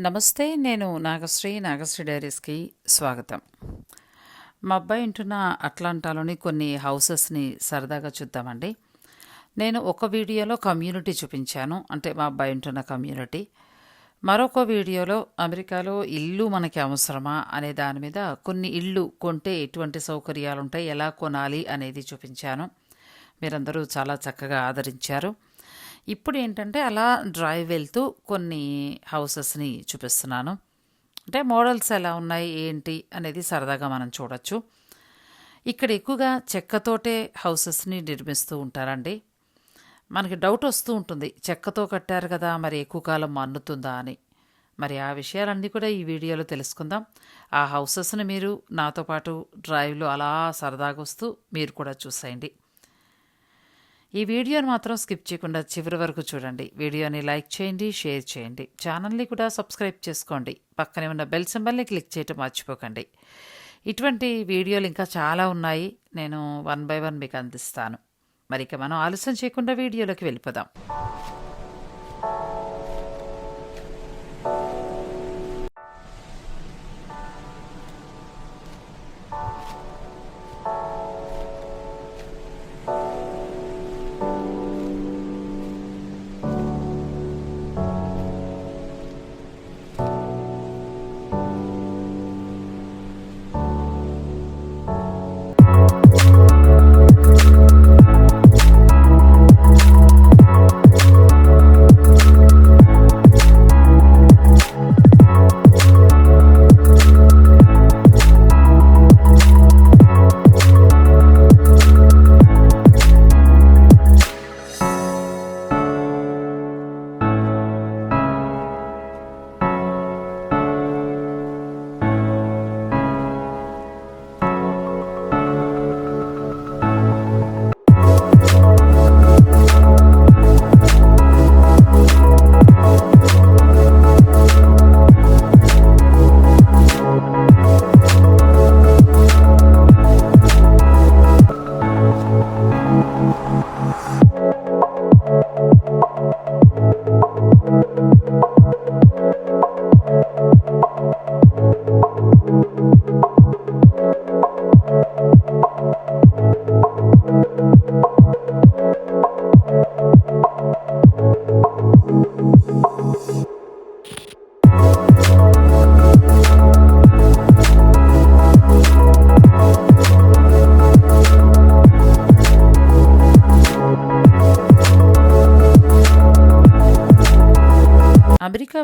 నమస్తే నేను నాగశ్రీ నాగశ్రీ డైరీస్కి స్వాగతం. మా అబ్బాయి ఉంటున్న అట్లాంటాలోని కొన్ని హౌసెస్ని సరదాగా చూద్దామండి. నేను ఒక వీడియోలో కమ్యూనిటీ చూపించాను అంటే మా అబ్బాయి ఉంటున్న కమ్యూనిటీ. మరొక వీడియోలో అమెరికాలో ఇల్లు మనకి అవసరమా అనే దాని మీద కొన్ని ఇళ్ళు కొంటే ఎటువంటి సౌకర్యాలు ఉంటాయి ఎలా కొనాలి అనేది చూపించాను. మీరందరూ చాలా చక్కగా ఆదరించారు. ఇప్పుడు ఏంటంటే అలా డ్రైవ్ వెళ్తూ కొన్ని హౌసెస్ని చూపిస్తున్నాను. అంటే మోడల్స్ ఎలా ఉన్నాయి ఏంటి అనేది సరదాగా మనం చూడొచ్చు. ఇక్కడ ఎక్కువగా చెక్కతోటే హౌసెస్ని నిర్మిస్తూ ఉంటారండి. మనకి డౌట్ వస్తూ ఉంటుంది చెక్కతో కట్టారు కదా మరి ఎక్కువ కాలం మన్నుతుందా అని. మరి ఆ విషయాలన్నీ కూడా ఈ వీడియోలో తెలుసుకుందాం. ఆ హౌసెస్ని మీరు నాతో పాటు డ్రైవ్లో అలా సరదాగా వస్తూ మీరు కూడా చూసేయండి. ఈ వీడియోని మాత్రం స్కిప్ చేయకుండా చివరి వరకు చూడండి. వీడియోని లైక్ చేయండి షేర్ చేయండి. ఛానల్ని కూడా సబ్స్క్రైబ్ చేసుకోండి. పక్కనే ఉన్న బెల్ సింబల్ని క్లిక్ చేయటం మర్చిపోకండి. ఇటువంటి వీడియోలు ఇంకా చాలా ఉన్నాయి. నేను వన్ బై వన్ మీకు అందిస్తాను. మరి ఇక మనం ఆలస్యం చేయకుండా వీడియోలోకి వెళ్ళిపోదాం.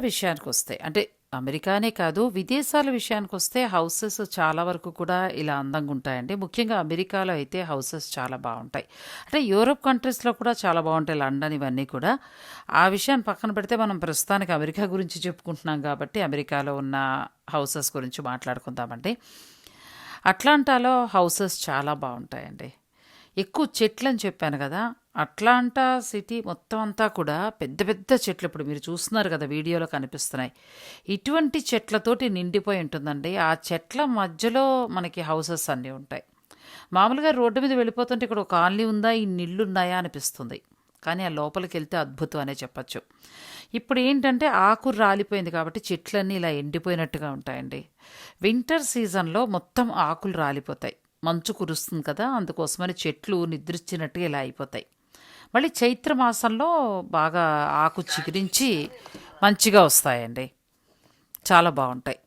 విషయానికి వస్తే అంటే అమెరికానే కాదు విదేశాల విషయానికి వస్తే హౌసెస్ చాలా వరకు కూడా ఇలా అందంగా ఉంటాయండి ముఖ్యంగా అమెరికాలో అయితే హౌసెస్ చాలా బాగుంటాయి. అంటే యూరోప్ కంట్రీస్లో కూడా చాలా బాగుంటాయి లండన్ ఇవన్నీ కూడా. ఆ విషయాన్ని పక్కన పెడితే మనం ప్రస్తుతానికి అమెరికా గురించి చెప్పుకుంటున్నాం కాబట్టి అమెరికాలో ఉన్న హౌసెస్ గురించి మాట్లాడుకుందామండి. అట్లాంటాలో హౌసెస్ చాలా బాగుంటాయండి. ఎక్కువ చెట్లు అని చెప్పాను కదా అట్లాంటా సిటీ మొత్తం అంతా కూడా పెద్ద పెద్ద చెట్లు ఇప్పుడు మీరు చూస్తున్నారు కదా వీడియోలో కనిపిస్తున్నాయి. ఇటువంటి చెట్లతోటి నిండిపోయి ఉంటుందండి. ఆ చెట్ల మధ్యలో మనకి హౌసెస్ అన్నీ ఉంటాయి. మామూలుగా రోడ్డు మీద వెళ్ళిపోతుంటే ఇక్కడ ఒక కాలనీ ఉందా ఈ నిల్లు ఉన్నాయా అనిపిస్తుంది. కానీ ఆ లోపలికి వెళ్తే అద్భుతం అనే చెప్పచ్చు. ఇప్పుడు ఏంటంటే ఆకు రాలిపోయింది కాబట్టి చెట్లన్నీ ఇలా ఎండిపోయినట్టుగా ఉంటాయండి. వింటర్ సీజన్లో మొత్తం ఆకులు రాలిపోతాయి. మంచు కురుస్తుంది కదా అందుకోసమని చెట్లు నిద్రించినట్టుగా ఇలా అయిపోతాయి. మళ్ళీ చైత్ర మాసంలో బాగా ఆకు చిగురించి మంచిగా వస్తాయండి. చాలా బాగుంటాయి.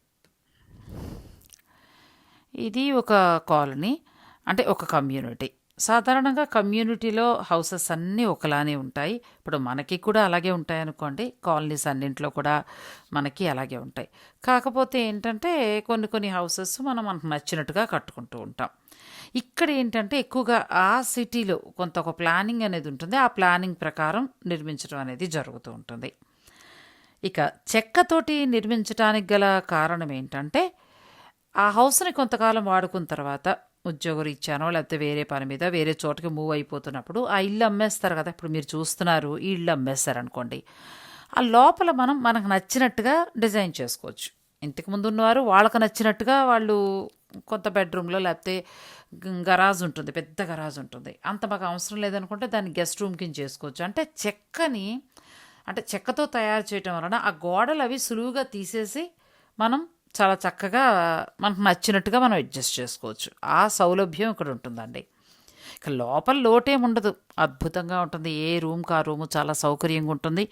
ఇది ఒక కాలనీ అంటే ఒక కమ్యూనిటీ. సాధారణంగా కమ్యూనిటీలో హౌసెస్ అన్నీ ఒకలానే ఉంటాయి. ఇప్పుడు మనకి కూడా అలాగే ఉంటాయి అనుకోండి కాలనీస్ అన్నింట్లో కూడా మనకి అలాగే ఉంటాయి. కాకపోతే ఏంటంటే కొన్ని కొన్ని హౌసెస్ మనం మనకు నచ్చినట్టుగా కట్టుకుంటూ ఉంటాం. ఇక్కడ ఏంటంటే ఎక్కువగా ఆ సిటీలో కొంత ఒక ప్లానింగ్ అనేది ఉంటుంది. ఆ ప్లానింగ్ ప్రకారం నిర్మించడం అనేది జరుగుతూ ఉంటుంది. ఇక చెక్కతోటి నిర్మించడానికి గల కారణం ఏంటంటే ఆ హౌస్ని కొంతకాలం వాడుకున్న తర్వాత ఉద్యోగం ఇచ్చానో లేకపోతే వేరే పని మీద వేరే చోటకి మూవ్ అయిపోతున్నప్పుడు ఆ ఇల్లు అమ్మేస్తారు కదా. ఇప్పుడు మీరు చూస్తున్నారు ఈ ఇల్లు అమ్మేస్తారు అనుకోండి ఆ లోపల మనం మనకు నచ్చినట్టుగా డిజైన్ చేసుకోవచ్చు. ఇంతకు ముందు ఉన్నవారు వాళ్ళకు నచ్చినట్టుగా వాళ్ళు కొంత బెడ్రూమ్లో లేకపోతే గరాజ్ ఉంటుంది పెద్ద గరాజ్ ఉంటుంది. అంత మాకు అవసరం లేదనుకుంటే దాన్ని గెస్ట్ రూమ్ కింద చేసుకోవచ్చు. అంటే చెక్కని అంటే చెక్కతో తయారు చేయటం వలన ఆ గోడలు అవి సులువుగా తీసేసి మనం చాలా చక్కగా మనకు నచ్చినట్టుగా మనం అడ్జస్ట్ చేసుకోవచ్చు. ఆ సౌలభ్యం ఇక్కడ ఉంటుందండి. ఇక లోపల లోటేం ఉండదు. అద్భుతంగా ఉంటుంది. ఏ రూమ్కి ఆ రూము చాలా సౌకర్యంగా ఉంటుంది.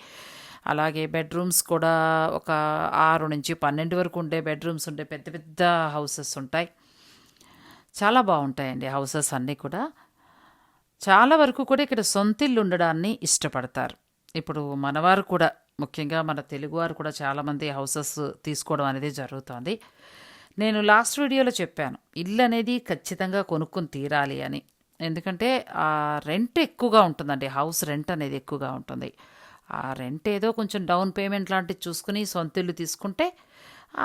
అలాగే బెడ్రూమ్స్ కూడా ఒక ఆరు నుంచి పన్నెండు వరకు ఉండే బెడ్రూమ్స్ ఉండే పెద్ద పెద్ద హౌసెస్ ఉంటాయి. చాలా బాగుంటాయండి హౌసెస్ అన్నీ కూడా. చాలా వరకు కూడా ఇక్కడ సొంతిల్లు ఉండడాన్ని ఇష్టపడతారు. ఇప్పుడు మనవారు కూడా ముఖ్యంగా మన తెలుగువారు కూడా చాలామంది హౌసెస్ తీసుకోవడం అనేది జరుగుతోంది. నేను లాస్ట్ వీడియోలో చెప్పాను ఇల్లు అనేది ఖచ్చితంగా కొనుక్కొని తీరాలి అని. ఎందుకంటే ఆ రెంట్ ఎక్కువగా ఉంటుందండి హౌస్ రెంట్ అనేది ఎక్కువగా ఉంటుంది. ఆ రెంట్ ఏదో కొంచెం డౌన్ పేమెంట్ లాంటివి చూసుకుని సొంత ఇల్లు తీసుకుంటే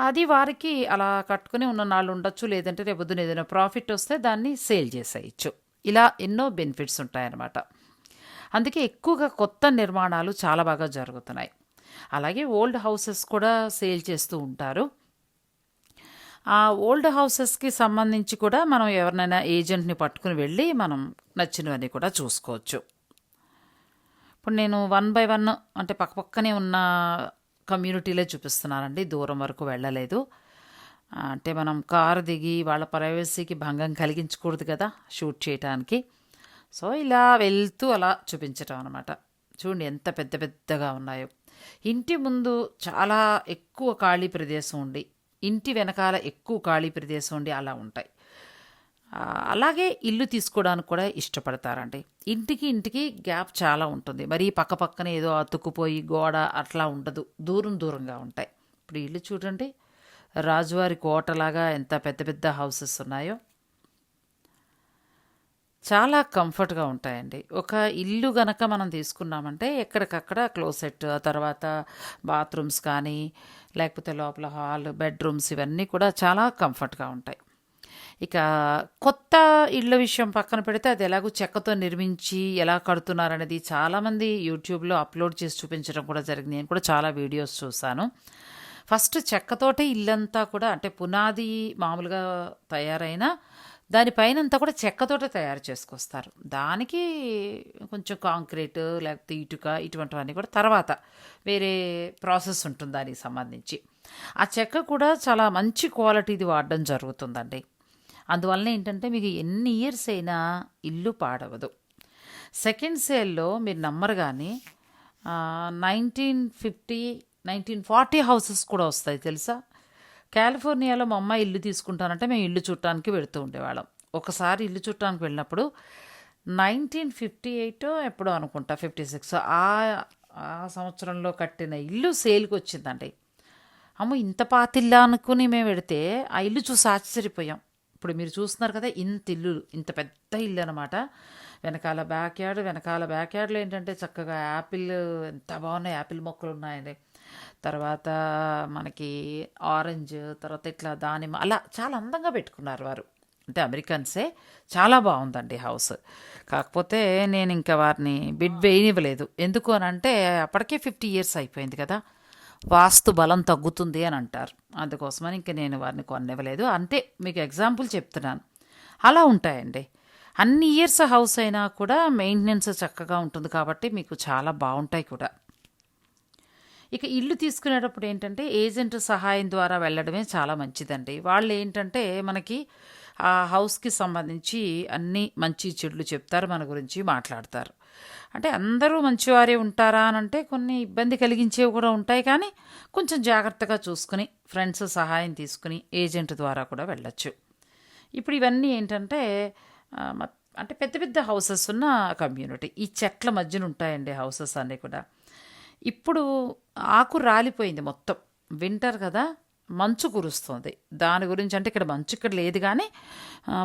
అది వారికి అలా కట్టుకుని ఉన్న నాళ్ళు ఉండొచ్చు లేదంటే రేపొద్దున ఏదైనా ప్రాఫిట్ వస్తే దాన్ని సేల్ చేసేయచ్చు. ఇలా ఎన్నో బెనిఫిట్స్ ఉంటాయన్నమాట. అందుకే ఎక్కువగా కొత్త నిర్మాణాలు చాలా బాగా జరుగుతున్నాయి. అలాగే ఓల్డ్ హౌసెస్ కూడా సేల్ చేస్తూ ఉంటారు. ఆ ఓల్డ్ హౌసెస్కి సంబంధించి కూడా మనం ఎవరినైనా ఏజెంట్ని పట్టుకుని వెళ్ళి మనం నచ్చినవన్నీ కూడా చూసుకోవచ్చు. ఇప్పుడు నేను వన్ బై వన్ అంటే పక్కపక్కనే ఉన్న కమ్యూనిటీలే చూపిస్తున్నానండి. దూరం వరకు వెళ్ళలేదు. అంటే మనం కారు దిగి వాళ్ళ ప్రైవసీకి భంగం కలిగించకూడదు కదా షూట్ చేయడానికి సో ఇలా వెళ్తూ అలా చూపించటం అనమాట చూడండి ఎంత పెద్ద పెద్దగా ఉన్నాయో. ఇంటి ముందు చాలా ఎక్కువ ఖాళీ ప్రదేశం ఉండి ఇంటి వెనకాల ఎక్కువ ఖాళీ ప్రదేశం ఉండి అలా ఉంటాయి. అలాగే ఇల్లు తీసుకోవడానికి కూడా ఇష్టపడతారండి. ఇంటికి ఇంటికి గ్యాప్ చాలా ఉంటుంది. మరి పక్క పక్కన ఏదో అతుక్కుపోయి గోడ అట్లా ఉండదు. దూరం దూరంగా ఉంటాయి. ఇప్పుడు ఇల్లు చూడండి రాజువారి కోటలాగా ఎంత పెద్ద పెద్ద హౌసెస్ ఉన్నాయో. చాలా కంఫర్ట్గా ఉంటాయండి. ఒక ఇల్లు గనక మనం తీసుకున్నామంటే ఎక్కడికక్కడ క్లోసెట్ ఆ తర్వాత బాత్రూమ్స్ కానీ లేకపోతే లోపల హాల్ బెడ్రూమ్స్ ఇవన్నీ కూడా చాలా కంఫర్ట్గా ఉంటాయి. ఇక కొత్త ఇళ్ళ విషయం పక్కన పెడితే అది ఎలాగో చెక్కతో నిర్మించి ఎలా కడుతున్నారనేది చాలామంది యూట్యూబ్లో అప్లోడ్ చేసి చూపించడం కూడా జరిగింది. నేను కూడా చాలా వీడియోస్ చూశాను. ఫస్ట్ చెక్కతోటే ఇల్లంతా కూడా అంటే పునాది మామూలుగా తయారైన దానిపైనంతా కూడా చెక్కతోట తయారు చేసుకొస్తారు. దానికి కొంచెం కాంక్రీట్ లేకపోతే ఇటుక ఇటువంటివన్నీ కూడా తర్వాత వేరే ప్రాసెస్ ఉంటుంది దానికి సంబంధించి. ఆ చెక్క కూడా చాలా మంచి క్వాలిటీది వాడడం జరుగుతుందండి. అందువలన ఏంటంటే మీకు ఎన్ని ఇయర్స్ అయినా ఇల్లు పాడవదు. సెకండ్ సేల్లో మీరు నమ్మరు కానీ nineteen fifty nineteen forty houses కూడా వస్తాయి తెలుసా? కాలిఫోర్నియాలో మా అమ్మ ఇల్లు తీసుకుంటానంటే మేము ఇల్లు చుట్టానికి వెళుతూ ఉండేవాళ్ళం. ఒకసారి ఇల్లు చుట్టానికి వెళ్ళినప్పుడు నైన్టీన్ ఫిఫ్టీ ఎయిట్ ఎప్పుడో అనుకుంటా ఫిఫ్టీ సిక్స్ ఆ ఆ సంవత్సరంలో కట్టిన ఇల్లు సేల్కి వచ్చిందండి. అమ్మో ఇంత పాతిల్లా అనుకుని మేము పెడితే ఆ ఇల్లు చూసి ఆశ్చర్యపోయాం. ఇప్పుడు మీరు చూస్తున్నారు కదా ఇంత ఇల్లు ఇంత పెద్ద ఇల్లు అనమాట వెనకాల బ్యాక్ యార్డ్ వెనకాల బ్యాక్ యార్డ్లో ఏంటంటే చక్కగా యాపిల్ ఎంత బాగున్నాయి యాపిల్ మొక్కలు ఉన్నాయండి. తర్వాత మనకి ఆరెంజ్ తర్వాత ఇట్లా దానిమ్మ అలా చాలా అందంగా పెట్టుకున్నారు వారు. అంటే అమెరికన్సే చాలా బాగుందండి హౌస్. కాకపోతే నేను ఇంకా వారిని బిడ్ వేయనివ్వలేదు. ఎందుకు అని అంటే అప్పటికే ఫిఫ్టీ ఇయర్స్ అయిపోయింది కదా. వాస్తు బలం తగ్గుతుంది అని అంటారు. అందుకోసమని ఇంకా నేను వారిని కొనివ్వలేదు. అంతే మీకు ఎగ్జాంపుల్ చెప్తున్నాను. అలా ఉంటాయండి. అన్ని ఇయర్స్ హౌస్ అయినా కూడా మెయింటెనెన్స్ చక్కగా ఉంటుంది కాబట్టి మీకు చాలా బాగుంటాయి కూడా. ఇక ఇల్లు తీసుకునేటప్పుడు ఏంటంటే ఏజెంట్ సహాయం ద్వారా వెళ్ళడమే చాలా మంచిదండి. వాళ్ళు ఏంటంటే మనకి ఆ హౌస్కి సంబంధించి అన్ని మంచి చెడులు చెప్తారు మన గురించి మాట్లాడతారు. అంటే అందరూ మంచివారే ఉంటారా అని అంటే కొన్ని ఇబ్బంది కలిగించేవి కూడా ఉంటాయి కానీ కొంచెం జాగ్రత్తగా చూసుకుని ఫ్రెండ్స్ సహాయం తీసుకుని ఏజెంట్ ద్వారా కూడా వెళ్ళచ్చు. ఇప్పుడు ఇవన్నీ ఏంటంటే అంటే పెద్ద పెద్ద హౌసెస్ ఉన్న కమ్యూనిటీ ఈ చెట్ల మధ్యన ఉంటాయండి హౌసెస్ అన్నీ కూడా. ఇప్పుడు ఆకు రాలిపోయింది మొత్తం. వింటర్ కదా మంచు కురుస్తుంది. దాని గురించి అంటే ఇక్కడ మంచు ఇక్కడ లేదు కానీ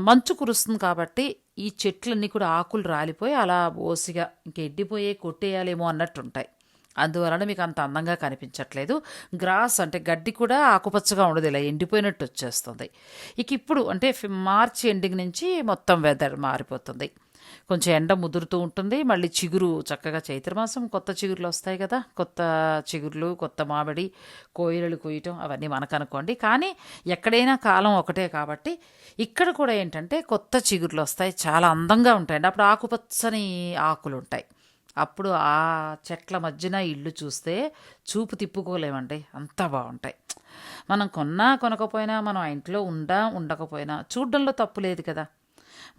మంచు కురుస్తుంది కాబట్టి ఈ చెట్లన్నీ కూడా ఆకులు రాలిపోయి అలా ఓసిగా ఇంక ఎండిపోయే కొట్టేయాలేమో అన్నట్టుంటాయి. అందువలన మీకు అంత అందంగా కనిపించట్లేదు. గ్రాస్ అంటే గడ్డి కూడా ఆకుపచ్చగా ఉండదు ఇలా ఎండిపోయినట్టు వచ్చేస్తుంది. ఇక ఇప్పుడు అంటే మార్చి ఎండింగ్ నుంచి మొత్తం వెదర్ మారిపోతుంది. కొంచెం ఎండ ముదురుతూ ఉంటుంది. మళ్ళీ చిగురు చక్కగా చైత్రమాసం కొత్త చిగురులు వస్తాయి కదా. కొత్త చిగుర్లు కొత్త మామిడి కోయిలలు కొయ్యటం అవన్నీ మనకు అనుకోండి కానీ ఎక్కడైనా కాలం ఒకటే కాబట్టి ఇక్కడ కూడా ఏంటంటే కొత్త చిగుర్లు వస్తాయి. చాలా అందంగా ఉంటాయండి. అప్పుడు ఆకుపచ్చని ఆకులు ఉంటాయి అప్పుడు ఆ చెట్ల మధ్యన ఇల్లు చూస్తే చూపు తిప్పుకోలేమండి. అంత బాగుంటాయి. మనం కొన్నా కొనకపోయినా మనం ఆ ఇంట్లో ఉండా ఉండకపోయినా చూడడంలో తప్పు లేదు కదా.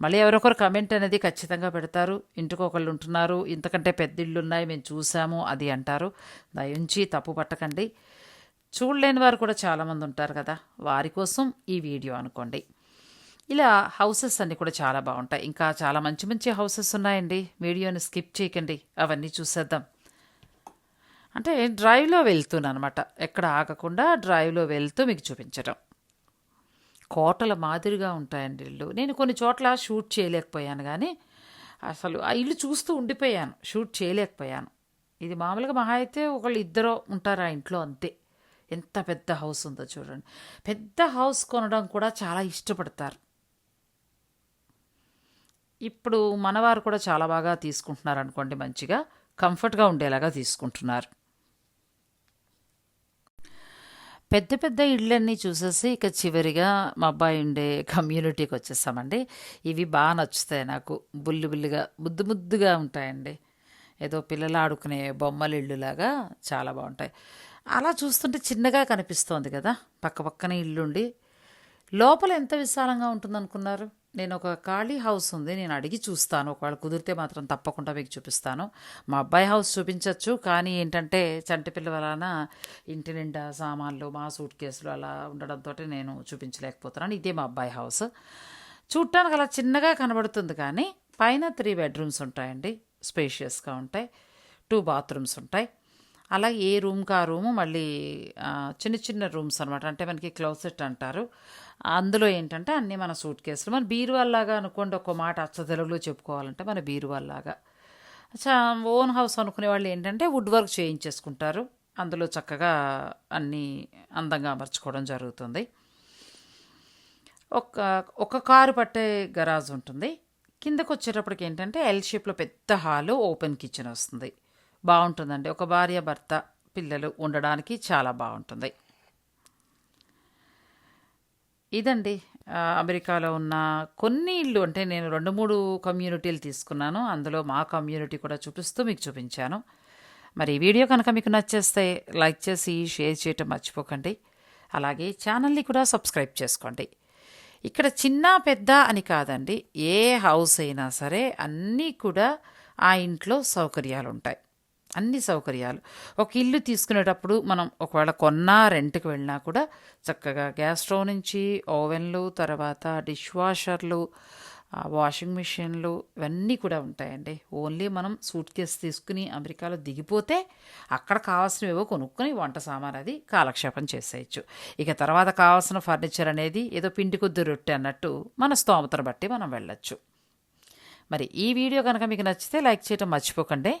మళ్ళీ ఎవరొకరు కమెంట్ అనేది ఖచ్చితంగా పెడతారు. ఇంటికి ఒకళ్ళు ఉంటున్నారు. ఇంతకంటే పెద్ద ఇళ్ళు ఉన్నాయి మేము చూసాము అది అంటారు. దయించి తప్పు పట్టకండి. చూడలేని వారు కూడా చాలామంది ఉంటారు కదా. వారి కోసం ఈ వీడియో అనుకోండి. ఇలా హౌసెస్ అన్నీ కూడా చాలా బాగుంటాయి. ఇంకా చాలా మంచి మంచి హౌసెస్ ఉన్నాయండి. వీడియోని స్కిప్ చేయకండి. అవన్నీ చూసేద్దాం. అంటే డ్రైవ్లో వెళ్తున్నాను అనమాట ఎక్కడ ఆగకుండా డ్రైవ్లో వెళ్తూ మీకు చూపించడం కోటల మాదిరిగా ఉంటాయండి ఇల్లు నేను కొన్ని చోట్ల షూట్ చేయలేకపోయాను కానీ అసలు ఆ ఇల్లు చూస్తూ ఉండిపోయాను షూట్ చేయలేకపోయాను. ఇది మామూలుగా మహా అయితే ఒకళ్ళు ఇద్దరు ఉంటారు ఆ ఇంట్లో అంతే. ఎంత పెద్ద హౌస్ ఉందో చూడండి. పెద్ద హౌస్ కొనడం కూడా చాలా ఇష్టపడతారు. ఇప్పుడు మనవారు కూడా చాలా బాగా తీసుకుంటున్నారు అనుకోండి మంచిగా కంఫర్ట్గా ఉండేలాగా తీసుకుంటున్నారు. పెద్ద పెద్ద ఇళ్ళన్నీ చూసేసి ఇక చివరిగా మా అబ్బాయి ఉండే కమ్యూనిటీకి వచ్చేసామండి ఇవి బాగా నచ్చుతాయి నాకు. బుల్లి బుల్లిగా ముద్దు ముద్దుగా ఉంటాయండి. ఏదో పిల్లలు ఆడుకునే బొమ్మల ఇళ్ళులాగా చాలా బాగుంటాయి. అలా చూస్తుంటే చిన్నగా కనిపిస్తోంది కదా. పక్క పక్కన ఇల్లుండి. లోపల ఎంత విశాలంగా ఉంటుందనుకున్నారు? నేను ఒక ఖాళీ హౌస్ ఉంది నేను అడిగి చూస్తాను. ఒకవేళ కుదిరితే మాత్రం తప్పకుండా మీకు చూపిస్తాను. మా అబ్బాయి హౌస్ చూపించవచ్చు కానీ ఏంటంటే చంటి పిల్ల వలన ఇంటి నిండా సామాన్లు మా సూట్ కేసులు అలా ఉండడంతో నేను చూపించలేకపోతున్నాను. ఇదే మా అబ్బాయి హౌస్. చూడటానికి అలా చిన్నగా కనబడుతుంది కానీ పైన త్రీ బెడ్రూమ్స్ ఉంటాయండి. స్పేషియస్గా ఉంటాయి. టూ బాత్రూమ్స్ ఉంటాయి. అలా ఏ రూమ్కి ఆ రూము మళ్ళీ చిన్న చిన్న రూమ్స్ అనమాట అంటే మనకి క్లౌసెట్ అంటారు. అందులో ఏంటంటే అన్నీ మన సూట్ కేసులు. మన బీరువాల్లాగా అనుకోండి ఒక మాట అచ్చ తెలుగులో చెప్పుకోవాలంటే మన బీరువాల్లాగా చా ఓన్ హౌస్ అనుకునే వాళ్ళు ఏంటంటే వుడ్ వర్క్ చేయించేసుకుంటారు. అందులో చక్కగా అన్నీ అందంగా అమర్చుకోవడం జరుగుతుంది. ఒక ఒక కారు పట్టే గరాజ్ ఉంటుంది. కిందకు వచ్చేటప్పటికి ఏంటంటే ఎల్ షేప్లో పెద్ద హాలు ఓపెన్ కిచెన్ వస్తుంది. బాగుంటుందండి. ఒక భార్య భర్త పిల్లలు ఉండడానికి చాలా బాగుంటుంది. ఇదండి. అమెరికాలో ఉన్న కొన్ని ఇళ్ళు అంటే నేను రెండు మూడు కమ్యూనిటీలు తీసుకున్నాను. అందులో మా కమ్యూనిటీ కూడా చూపిస్తూ మీకు చూపించాను. మరి ఈ వీడియో కనుక మీకు నచ్చేస్తే లైక్ చేసి షేర్ చేయటం మర్చిపోకండి. అలాగే ఛానల్ని కూడా సబ్స్క్రైబ్ చేసుకోండి. ఇక్కడ చిన్న పెద్ద అని కాదండి. ఏ హౌస్ అయినా సరే అన్నీ కూడా ఆ ఇంట్లో సౌకర్యాలు ఉంటాయి అన్ని సౌకర్యాలు. ఒక ఇల్లు తీసుకునేటప్పుడు మనం ఒకవేళ కొన్నా రెంట్కి వెళ్ళినా కూడా చక్కగా గ్యాస్ స్టవ్ నుంచి ఓవెన్లు తర్వాత డిష్ వాషర్లు వాషింగ్ మిషన్లు ఇవన్నీ కూడా ఉంటాయండి. ఓన్లీ మనం సూట్ కేసు తీసుకుని అమెరికాలో దిగిపోతే అక్కడ కావాల్సినవేవో కొనుక్కొని వంట సామాన్ అది కాలక్షేపం చేసేయచ్చు. ఇక తర్వాత కావాల్సిన ఫర్నిచర్ అనేది ఏదో పిండి కొద్ది రొట్టె అన్నట్టు మన స్తోమతను బట్టి మనం వెళ్ళచ్చు. మరి ఈ వీడియో కనుక మీకు నచ్చితే లైక్ చేయడం మర్చిపోకండి.